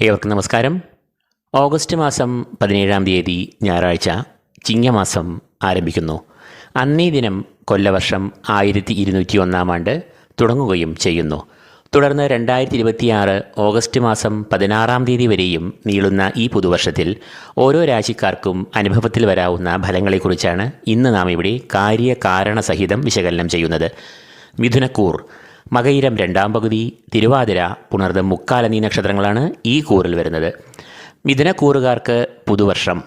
ഏവർക്കും നമസ്കാരം. ഓഗസ്റ്റ് മാസം പതിനേഴാം തീയതി ഞായറാഴ്ച ചിങ്ങമാസം ആരംഭിക്കുന്നു. അന്നേ ദിനം കൊല്ലവർഷം ആയിരത്തി ഇരുന്നൂറ്റി ഒന്നാം ആണ്ട് തുടങ്ങുകയും ചെയ്യുന്നു. തുടർന്ന് രണ്ടായിരത്തി ഇരുപത്തിയാറ് ഓഗസ്റ്റ് മാസം പതിനാറാം തീയതി വരെയും നീളുന്ന ഈ പുതുവർഷത്തിൽ ഓരോ രാശിക്കാർക്കും അനുഭവത്തിൽ വരാവുന്ന ഫലങ്ങളെക്കുറിച്ചാണ് ഇന്ന് നാം ഇവിടെ കാര്യകാരണസഹിതം വിശകലനം ചെയ്യുന്നത്. മിഥുനക്കൂർ മകയിരം രണ്ടാം പകുതി തിരുവാതിര പുണർദം മുക്കാൽ എന്നീ നക്ഷത്രങ്ങളാണ് ഈ കൂറിൽ വരുന്നത്. മിഥുനക്കൂറുകാർക്ക് പുതുവർഷം.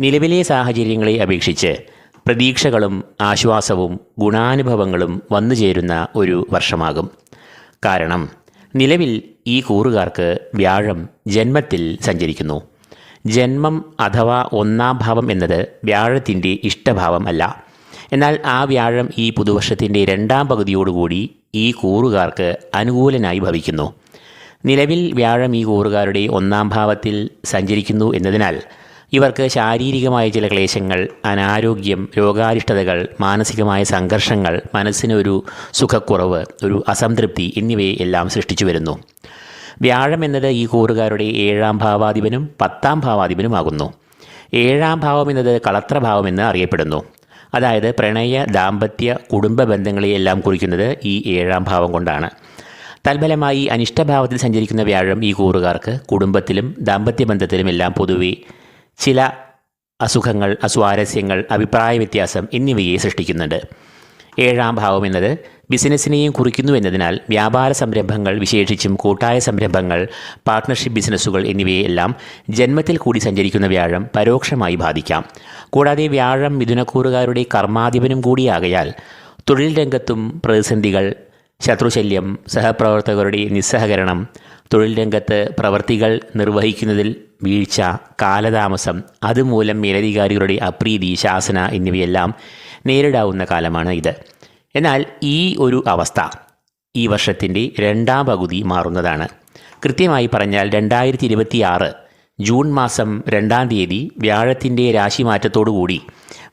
നിലവിലെ സാഹചര്യങ്ങളെ അപേക്ഷിച്ച് പ്രതീക്ഷകളും ആശ്വാസവും ഗുണാനുഭവങ്ങളും വന്നു ചേരുന്ന ഒരു വർഷമാകും. കാരണം നിലവിൽ ഈ കൂറുകാർക്ക് വ്യാഴം ജന്മത്തിൽ സഞ്ചരിക്കുന്നു. ജന്മം അഥവാ ഒന്നാം ഭാവം എന്നത് വ്യാഴത്തിന്റെ ഇഷ്ടഭാവം അല്ല. എന്നാൽ ആ വ്യാഴം ഈ പുതുവർഷത്തിന്റെ രണ്ടാം പകുതിയോടുകൂടി ഈ കൂറുകാർക്ക് അനുകൂലനായി ഭവിക്കുന്നു. നിലവിൽ വ്യാഴം ഈ കൂറുകാരുടെ ഒന്നാം ഭാവത്തിൽ സഞ്ചരിക്കുന്നു എന്നതിനാൽ ഇവർക്ക് ശാരീരികമായ ചില ക്ലേശങ്ങൾ അനാരോഗ്യം രോഗാരിഷ്ടതകൾ മാനസികമായ സംഘർഷങ്ങൾ മനസ്സിനൊരു സുഖക്കുറവ് ഒരു അസംതൃപ്തി എന്നിവയെ എല്ലാം സൃഷ്ടിച്ചു വരുന്നു. വ്യാഴം എന്നത് ഈ കൂറുകാരുടെ ഏഴാം ഭാവാധിപനും പത്താം ഭാവാധിപനുമാകുന്നു. ഏഴാം ഭാവം എന്നത് കളത്രഭാവം എന്ന് അറിയപ്പെടുന്നു. അതായത് പ്രണയ ദാമ്പത്യ കുടുംബ ബന്ധങ്ങളെയെല്ലാം കുറിക്കുന്നത് ഈ ഏഴാം ഭാവം കൊണ്ടാണ്. തൽഫലമായി അനിഷ്ടഭാവത്തിൽ സഞ്ചരിക്കുന്ന വ്യാഴം ഈ കൂറുകാർക്ക് കുടുംബത്തിലും ദാമ്പത്യ ബന്ധത്തിലും എല്ലാം പൊതുവെ ചില അസുഖങ്ങൾ അസ്വാരസ്യങ്ങൾ അഭിപ്രായ വ്യത്യാസം എന്നിവയെ സൃഷ്ടിക്കുന്നുണ്ട്. ഏഴാം ഭാവം എന്നത് ബിസിനസ്സിനെയും കുറിക്കുന്നു എന്നതിനാൽ വ്യാപാര സംരംഭങ്ങൾ വിശേഷിച്ചും കൂട്ടായ സംരംഭങ്ങൾ പാർട്ട്ണർഷിപ്പ് ബിസിനസ്സുകൾ എന്നിവയെല്ലാം ജന്മത്തിൽ കൂടി സഞ്ചരിക്കുന്ന വ്യാഴം പരോക്ഷമായി ബാധിക്കാം. കൂടാതെ വ്യാഴം മിഥുനക്കൂറുകാരുടെ കർമാധിപനും കൂടിയാകയാൽ തൊഴിൽ രംഗത്തും പ്രതിസന്ധികൾ ശത്രുശല്യം സഹപ്രവർത്തകരുടെ നിസ്സഹകരണം തൊഴിൽ രംഗത്ത് പ്രവർത്തികൾ നിർവഹിക്കുന്നതിൽ വീഴ്ച കാലതാമസം അതുമൂലം മേലധികാരികളുടെ അപ്രീതി ശാസന എന്നിവയെല്ലാം നേരിടാവുന്ന കാലമാണ് ഇത്. എന്നാൽ ഈ ഒരു അവസ്ഥ ഈ വർഷത്തിന്റെ രണ്ടാം പകുതി മാറുന്നതാണ്. കൃത്യമായി പറഞ്ഞാൽ രണ്ടായിരത്തി ഇരുപത്തി ആറ് ജൂൺ മാസം രണ്ടാം തീയതി വ്യാഴത്തിന്റെ രാശിമാറ്റത്തോടുകൂടി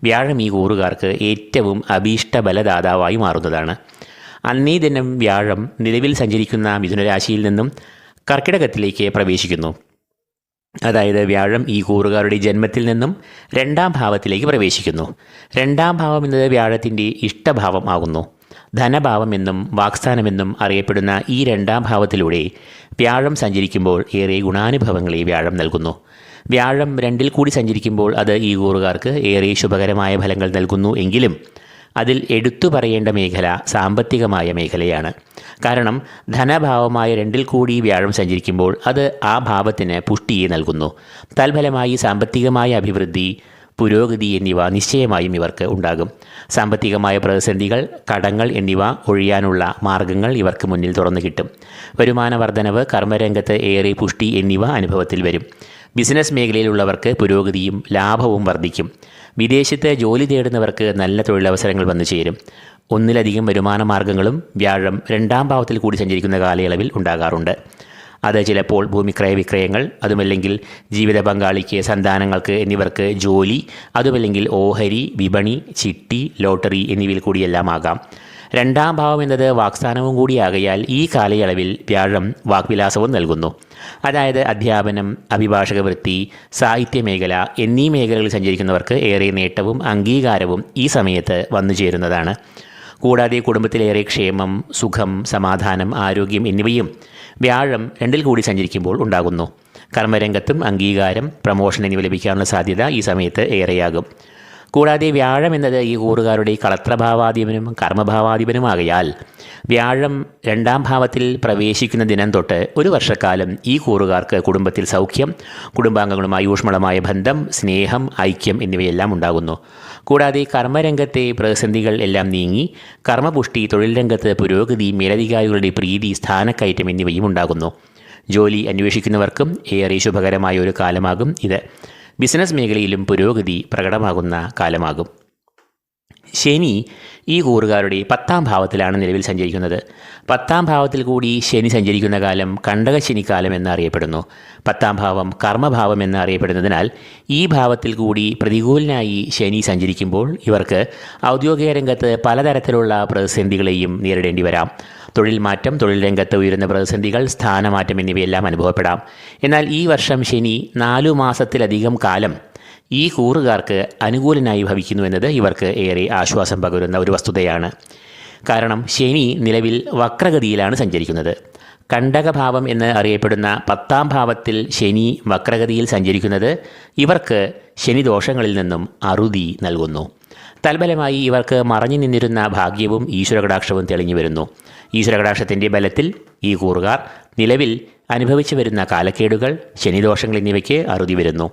വ്യാഴം ഈ കൂറുകാർക്ക് ഏറ്റവും അഭീഷ്ട ബലദാതാവായി മാറുന്നതാണ്. അന്നേ ദിനം വ്യാഴം നിലവിൽ സഞ്ചരിക്കുന്ന മിഥുനരാശിയിൽ നിന്നും കർക്കിടകത്തിലേക്ക് പ്രവേശിക്കുന്നു. അതായത് വ്യാഴം ഈ കൂറുകാരുടെ ജന്മത്തിൽ നിന്നും രണ്ടാം ഭാവത്തിലേക്ക് പ്രവേശിക്കുന്നു. രണ്ടാം ഭാവം എന്നത് വ്യാഴത്തിന്റെ ഇഷ്ടഭാവം ആകുന്നു. ധനഭാവം എന്നും വാക്സ്ഥാനമെന്നും അറിയപ്പെടുന്ന ഈ രണ്ടാം ഭാവത്തിലൂടെ വ്യാഴം സഞ്ചരിക്കുമ്പോൾ ഏറെ ഗുണാനുഭവങ്ങളെ വ്യാഴം നൽകുന്നു. വ്യാഴം രണ്ടിൽ കൂടി സഞ്ചരിക്കുമ്പോൾ അത് ഈ കൂറുകാർക്ക് ഏറെ ശുഭകരമായ ഫലങ്ങൾ നൽകുന്നു എങ്കിലും അതിൽ എടുത്തു പറയേണ്ട മേഖല സാമ്പത്തികമായ മേഖലയാണ്. കാരണം ധനഭാവമായ രണ്ടിൽ കൂടി വ്യാഴം സഞ്ചരിക്കുമ്പോൾ അത് ആ ഭാവത്തിന് പുഷ്ടിയെ നൽകുന്നു. തൽഫലമായി സാമ്പത്തികമായ അഭിവൃദ്ധി പുരോഗതി എന്നിവ നിശ്ചയമായും ഇവർക്ക് ഉണ്ടാകും. സാമ്പത്തികമായ പ്രതിസന്ധികൾ കടങ്ങൾ എന്നിവ ഒഴിയാനുള്ള മാർഗങ്ങൾ ഇവർക്ക് മുന്നിൽ തുറന്നു കിട്ടും. വരുമാന വർധനവ് കർമ്മരംഗത്ത് ഏറെ പുഷ്ടി എന്നിവ അനുഭവത്തിൽ വരും. ബിസിനസ് മേഖലയിലുള്ളവർക്ക് പുരോഗതിയും ലാഭവും വർദ്ധിക്കും. വിദേശത്ത് ജോലി തേടുന്നവർക്ക് നല്ല തൊഴിലവസരങ്ങൾ വന്നു ചേരും. ഒന്നിലധികം വരുമാന മാർഗങ്ങളും വ്യാഴം രണ്ടാം ഭാവത്തിൽ കൂടി സഞ്ചരിക്കുന്ന കാലയളവിൽ ഉണ്ടാകാറുണ്ട്. അത് ചിലപ്പോൾ ഭൂമിക്രയ വിക്രയങ്ങൾ അതുമല്ലെങ്കിൽ ജീവിത പങ്കാളിക്ക് സന്താനങ്ങൾക്ക് എന്നിവർക്ക് ജോലി അതുമല്ലെങ്കിൽ ഓഹരി വിപണി ചിട്ടി ലോട്ടറി എന്നിവയിൽ കൂടിയെല്ലാം ആകാം. രണ്ടാം ഭാവം എന്നത് വാക്സ്ഥാനവും കൂടിയാകയാൽ ഈ കാലയളവിൽ വ്യാഴം വാക്വിലാസവും നൽകുന്നു. അതായത് അധ്യാപനം അഭിഭാഷക വൃത്തി സാഹിത്യ മേഖല എന്നീ മേഖലകളിൽ സഞ്ചരിക്കുന്നവർക്ക് ഏറെ നേട്ടവും അംഗീകാരവും ഈ സമയത്ത് വന്നു ചേരുന്നതാണ്. കൂടാതെ കുടുംബത്തിലേറെ ക്ഷേമം സുഖം സമാധാനം ആരോഗ്യം എന്നിവയും വ്യാഴം രണ്ടിൽ കൂടി സഞ്ചരിക്കുമ്പോൾ ഉണ്ടാകുന്നു. കർമ്മരംഗത്തും അംഗീകാരം പ്രമോഷൻ എന്നിവ ലഭിക്കാനുള്ള സാധ്യത ഈ സമയത്ത് ഏറെയാകും. കൂടാതെ വ്യാഴം എന്നത് ഈ കൂറുകാരുടെ കളത്രഭാവാധിപനും കർമ്മഭാവാധിപനുമാകയാൽ വ്യാഴം രണ്ടാം ഭാവത്തിൽ പ്രവേശിക്കുന്ന ദിനം തൊട്ട് ഒരു വർഷക്കാലം ഈ കൂറുകാർക്ക് കുടുംബത്തിൽ സൗഖ്യം കുടുംബാംഗങ്ങളുമായി ഊഷ്മളമായ ബന്ധം സ്നേഹം ഐക്യം എന്നിവയെല്ലാം ഉണ്ടാകുന്നു. കൂടാതെ കർമ്മരംഗത്തെ പ്രതിസന്ധികൾ എല്ലാം നീങ്ങി കർമ്മപുഷ്ടി തൊഴിൽ രംഗത്ത് പുരോഗതി മേലധികാരികളുടെ പ്രീതി സ്ഥാനക്കയറ്റം എന്നിവയും ഉണ്ടാകുന്നു. ജോലി അന്വേഷിക്കുന്നവർക്കും ഏറെ ശുഭകരമായ ഒരു കാലമാകും ഇത്. ബിസിനസ് മേഖലയിലും പുരോഗതി പ്രകടമാകുന്ന കാലമാകും. ശനി ഈ കൂറുകാരുടെ പത്താം ഭാവത്തിലാണ് നിലവിൽ സഞ്ചരിക്കുന്നത്. പത്താം ഭാവത്തിൽ കൂടി ശനി സഞ്ചരിക്കുന്ന കാലം കണ്ടകശനിക്കാലം എന്നറിയപ്പെടുന്നു. പത്താം ഭാവം കർമ്മഭാവം എന്നറിയപ്പെടുന്നതിനാൽ ഈ ഭാവത്തിൽ കൂടി പ്രതികൂലനായി ശനി സഞ്ചരിക്കുമ്പോൾ ഇവർക്ക് ഔദ്യോഗിക രംഗത്ത് പലതരത്തിലുള്ള പ്രതിസന്ധികളെയും നേരിടേണ്ടി വരാം. തൊഴിൽ മാറ്റം തൊഴിൽ രംഗത്ത് ഉയരുന്ന പ്രതിസന്ധികൾ സ്ഥാനമാറ്റം എന്നിവയെല്ലാം അനുഭവപ്പെടാം. എന്നാൽ ഈ വർഷം ശനി നാലു മാസത്തിലധികം കാലം ഈ കൂറുകാർക്ക് അനുകൂലനായി ഭവിക്കുന്നു എന്നത് ഇവർക്ക് ഏറെ ആശ്വാസം പകരുന്ന ഒരു വസ്തുതയാണ്. കാരണം ശനി നിലവിൽ വക്രഗതിയിലാണ് സഞ്ചരിക്കുന്നത്. കണ്ടകഭാവം എന്ന് അറിയപ്പെടുന്ന പത്താം ഭാവത്തിൽ ശനി വക്രഗതിയിൽ സഞ്ചരിക്കുന്നത് ഇവർക്ക് ശനിദോഷങ്ങളിൽ നിന്നും അറുതി നൽകുന്നു. തൽഫലമായി ഇവർക്ക് മറഞ്ഞു നിന്നിരുന്ന ഭാഗ്യവും ഈശ്വരകടാക്ഷവും തെളിഞ്ഞു വരുന്നു. ഈശ്വരകടാക്ഷത്തിന്റെ ബലത്തിൽ ഈ കൂറുകാർ നിലവിൽ അനുഭവിച്ചു വരുന്ന കാലക്കേടുകൾ ശനിദോഷങ്ങൾ എന്നിവയ്ക്ക് അറുതി വരുന്നു.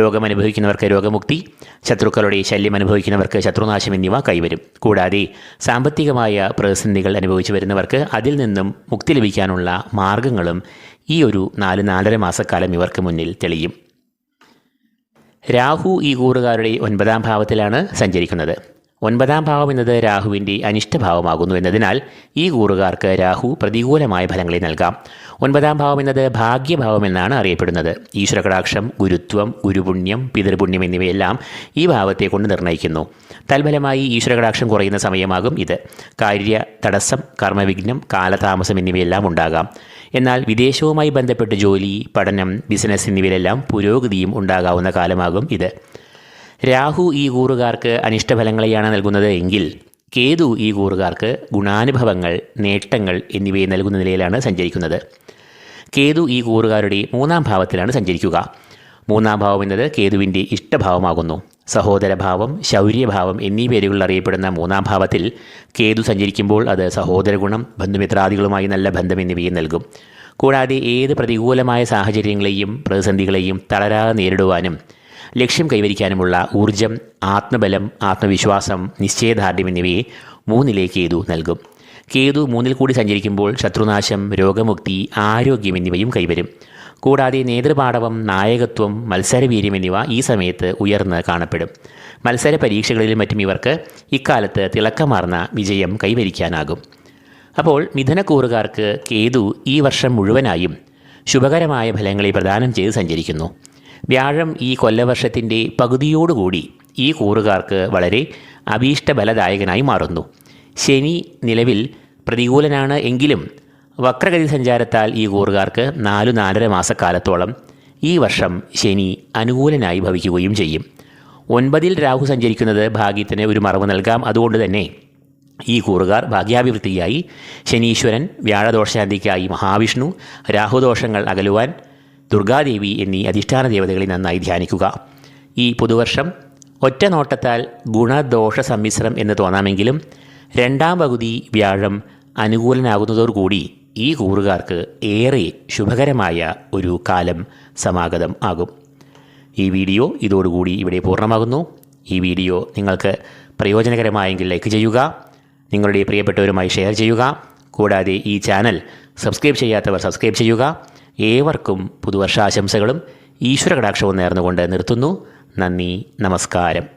രോഗം അനുഭവിക്കുന്നവർക്ക് രോഗമുക്തി ശത്രുക്കളുടെ ശല്യം അനുഭവിക്കുന്നവർക്ക് ശത്രുനാശം എന്നിവ കൈവരും. കൂടാതെ സാമ്പത്തികമായ പ്രതിസന്ധികൾ അനുഭവിച്ചു വരുന്നവർക്ക് അതിൽ നിന്നും മുക്തി ലഭിക്കാനുള്ള മാർഗങ്ങളും ഈ ഒരു നാല് നാലര മാസക്കാലം ഇവർക്ക് മുന്നിൽ തെളിയും. രാഹു ഈ കൂറുകാരുടെ ഒൻപതാം ഭാവത്തിലാണ് സഞ്ചരിക്കുന്നത്. ഒൻപതാം ഭാവം എന്നത് രാഹുവിന്റെ അനിഷ്ടഭാവമാകുന്നു എന്നതിനാൽ ഈ കൂറുകാർക്ക് രാഹു പ്രതികൂലമായ ഫലങ്ങളെ നൽകാം. ഒൻപതാം ഭാവം എന്നത് ഭാഗ്യഭാവം എന്നാണ് അറിയപ്പെടുന്നത്. ഈശ്വരകടാക്ഷം ഗുരുത്വം ഗുരുപുണ്യം പിതൃപുണ്യം എന്നിവയെല്ലാം ഈ ഭാവത്തെ കൊണ്ട് നിർണയിക്കുന്നു തൽഫലമായി ഈശ്വരകടാക്ഷം കുറയുന്ന സമയമാകും ഇത്. കാര്യ തടസ്സം കർമ്മവിഘ്നം കാലതാമസം എന്നിവയെല്ലാം ഉണ്ടാകാം. എന്നാൽ വിദേശവുമായി ബന്ധപ്പെട്ട് ജോലി പഠനം ബിസിനസ് എന്നിവയിലെല്ലാം പുരോഗതിയും ഉണ്ടാകാവുന്ന കാലമാകും ഇത്. രാഹു ഈ കൂറുകാർക്ക് അനിഷ്ടഫലങ്ങളെയാണ് നൽകുന്നത് എങ്കിൽ കേതു ഈ കൂറുകാർക്ക് ഗുണാനുഭവങ്ങൾ നേട്ടങ്ങൾ എന്നിവയെ നൽകുന്ന നിലയിലാണ് സഞ്ചരിക്കുന്നത്. കേതു ഈ കൂറുകാരുടെ മൂന്നാം ഭാവത്തിലാണ് സഞ്ചരിക്കുക. മൂന്നാം ഭാവം എന്നത് കേതുവിന്റെ ഇഷ്ടഭാവമാകുന്നു. സഹോദരഭാവം ശൗര്യഭാവം എന്നീ പേരുകളിൽ അറിയപ്പെടുന്ന മൂന്നാം ഭാവത്തിൽ കേതു സഞ്ചരിക്കുമ്പോൾ അത് സഹോദരഗുണം ബന്ധുമിത്രാദികളുമായി നല്ല ബന്ധം എന്നിവയും നൽകും. കൂടാതെ ഏത് പ്രതികൂലമായ സാഹചര്യങ്ങളെയും പ്രതിസന്ധികളെയും തളരാതെ നേരിടുവാനും ലക്ഷ്യം കൈവരിക്കാനുമുള്ള ഊർജം ആത്മബലം ആത്മവിശ്വാസം നിശ്ചയദാർഢ്യം എന്നിവയെ മൂന്നിലെ കേതു നൽകും. കേതു മൂന്നിൽ കൂടി സഞ്ചരിക്കുമ്പോൾ ശത്രുനാശം രോഗമുക്തി ആരോഗ്യം എന്നിവയും കൈവരും. കൂടാതെ നേതൃപാടവം നായകത്വം മത്സരവീര്യം എന്നിവ ഈ സമയത്ത് ഉയർന്ന് കാണപ്പെടും. മത്സര പരീക്ഷകളിലും മറ്റും ഇവർക്ക് ഇക്കാലത്ത് തിളക്കമാർന്ന വിജയം കൈവരിക്കാനാകും. അപ്പോൾ മിഥുനക്കൂറുകാർക്ക് കേതു ഈ വർഷം മുഴുവനായും ശുഭകരമായ ഫലങ്ങളെ പ്രദാനം ചെയ്ത് സഞ്ചരിക്കുന്നു. വ്യാഴം ഈ കൊല്ലവർഷത്തിന്റെ പകുതിയോടുകൂടി ഈ കൂറുകാർക്ക് വളരെ അഭീഷ്ടബലദായകനായി മാറുന്നു. ശനി നിലവിൽ പ്രതികൂലനാണ് എങ്കിലും വക്രഗതി സഞ്ചാരത്താൽ ഈ കൂറുകാർക്ക് നാലു നാലര മാസക്കാലത്തോളം ഈ വർഷം ശനി അനുകൂലനായി ഭവിക്കുകയും ചെയ്യും. ഒൻപതിൽ രാഹു സഞ്ചരിക്കുന്നത് ഭാഗ്യത്തിന് ഒരു മറവ് നൽകാം. അതുകൊണ്ട് തന്നെ ഈ കൂറുകാർ ഭാഗ്യാഭിവൃദ്ധിയായി. ശനീശ്വരൻ വ്യാഴദോഷശാന്തിക്കായി മഹാവിഷ്ണു രാഹുദോഷങ്ങൾ അകലുവാൻ ദുർഗാദേവി എന്നീ അധിഷ്ഠാന ദേവതകളെ നന്നായി ധ്യാനിക്കുക. ഈ പുതുവർഷം ഒറ്റ നോട്ടത്താൽ ഗുണദോഷ സമ്മിശ്രം എന്ന് തോന്നാമെങ്കിലും രണ്ടാം പകുതി വ്യാഴം അനുകൂലനാകുന്നതോടുകൂടി ഈ കൂറുകാർക്ക് ഏറെ ശുഭകരമായ ഒരു കാലം സമാഗതം ആകും. ഈ വീഡിയോ ഇതോടുകൂടി ഇവിടെ പൂർണമാകുന്നു. ഈ വീഡിയോ നിങ്ങൾക്ക് പ്രയോജനകരമായെങ്കിൽ ലൈക്ക് ചെയ്യുക നിങ്ങളുടെ പ്രിയപ്പെട്ടവരുമായി ഷെയർ ചെയ്യുക കൂടാതെ ഈ ചാനൽ സബ്സ്ക്രൈബ് ചെയ്യാത്തവർ സബ്സ്ക്രൈബ് ചെയ്യുക ഏവർക്കും പുതുവർഷാശംസകളും ഈശ്വര കടാക്ഷവും നേർന്നുകൊണ്ട് നിർത്തുന്നു. നന്ദി നമസ്കാരം.